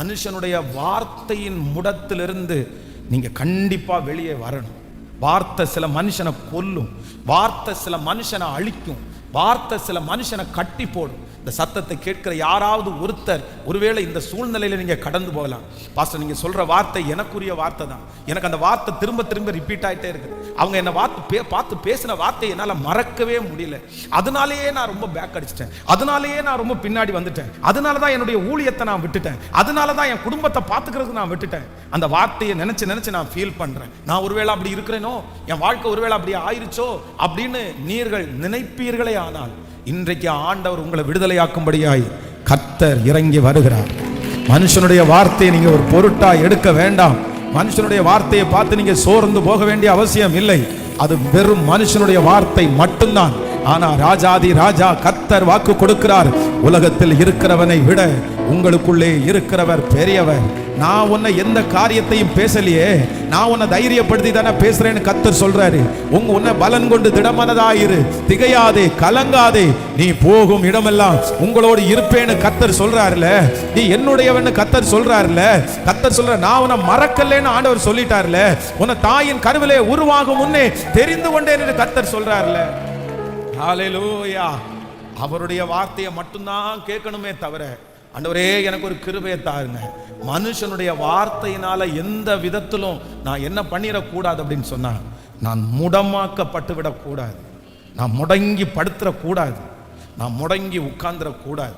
மனுஷனுடைய வார்த்தையின் முடத்திலிருந்து நீங்கள் கண்டிப்பாக வெளியே வரணும். வார்த்தை சில மனுஷனை கொல்லும். வார்த்தை சில மனுஷனை அழிக்கும். வார்த்தை சில மனுஷனை கட்டி போடும். இந்த சத்தத்தை கேட்கிற யாராவது ஒருத்தர் ஒருவேளை இந்த சூழ்நிலையில நீங்க கடந்து போகலாம். பாஸ்டர் நீங்க சொல்ற வார்த்தை எனக்குரிய வார்த்தை தான். எனக்கு அந்த வார்த்தை திரும்ப திரும்ப ரிப்பீட் ஆயிட்டே இருக்கு அவங்க என்ன வார்த்தை பே பார்த்து பேசின வார்த்தையை என்னால மறக்கவே முடியல. அதனாலேயே நான் ரொம்ப பேக் அடிச்சிட்டேன். அதனாலேயே நான் ரொம்ப பின்னாடி வந்துட்டேன். அதனால தான் என்னுடைய ஊழியத்தை நான் விட்டுட்டேன். அதனால தான் என் குடும்பத்தை பார்த்துக்கிறதுக்கு நான் விட்டுட்டேன். அந்த வார்த்தையை நினைச்சு நினைச்சு நான் ஃபீல் பண்றேன். நான் ஒருவேளை அப்படி இருக்கிறேனோ? என் வாழ்க்கை ஒருவேளை அப்படி ஆயிருச்சோ? அப்படின்னு நீர்கள் நினைப்பீர்களே ஆனால் இன்றைக்கு ஆண்டவர் உங்களை விடுதலையாக்கும்படியாய் கத்தர் இறங்கி வருகிறார். மனுஷனுடைய வார்த்தையை நீங்க ஒரு பொருட்டா எடுக்க வேண்டாம். மனுஷனுடைய வார்த்தையை பார்த்து நீங்க சோர்ந்து போக வேண்டிய அவசியம் இல்லை. அது வெறும் மனுஷனுடைய வார்த்தை மட்டும்தான். ஆனா ராஜாதி ராஜா கத்தர் வாக்கு கொடுக்கிறார். உலகத்தில் இருக்கிறவனை விட உங்களுக்குள்ளே இருக்கிறவர் பெரியவர். நான் உன்னை எந்த காரியத்தையும் பேசலையே. நான் உன்னை தைரியப்படுத்தி தானே பேசுறேன்னு கத்தர் சொல்றாரு. உங்க உன்னை பலன் கொண்டு திடமனதாயிரு திகையாதே கலங்காதே நீ போகும் இடமெல்லாம் உங்களோடு இருப்பேன்னு கத்தர் சொல்றாருல. நீ என்னுடையவன்னு கத்தர் சொல்றாருல. கத்தர் சொல்ற நான் உன்னை மறக்கலன்னு ஆண்டவர் சொல்லிட்டாருல. உன்னை தாயின் கருவிலே உருவாகும் முன்னே தெரிந்து கொண்டேன் என்று கத்தர் சொல்றாருல. ஹாலேலூயா அவருடைய வார்த்தையை மட்டும்தான் கேட்கணுமே தவிர அண்டவரே எனக்கு ஒரு கிருபையை தாருங்க. மனுஷனுடைய வார்த்தையினால எந்த விதத்திலும் நான் என்ன பண்ணிடக்கூடாது அப்படின்னு சொன்னா நான் முடமாக்கப்பட்டு விடக்கூடாது நான் முடங்கி படுத்துறக்கூடாது நான் முடங்கி உட்கார்ந்துடக்கூடாது.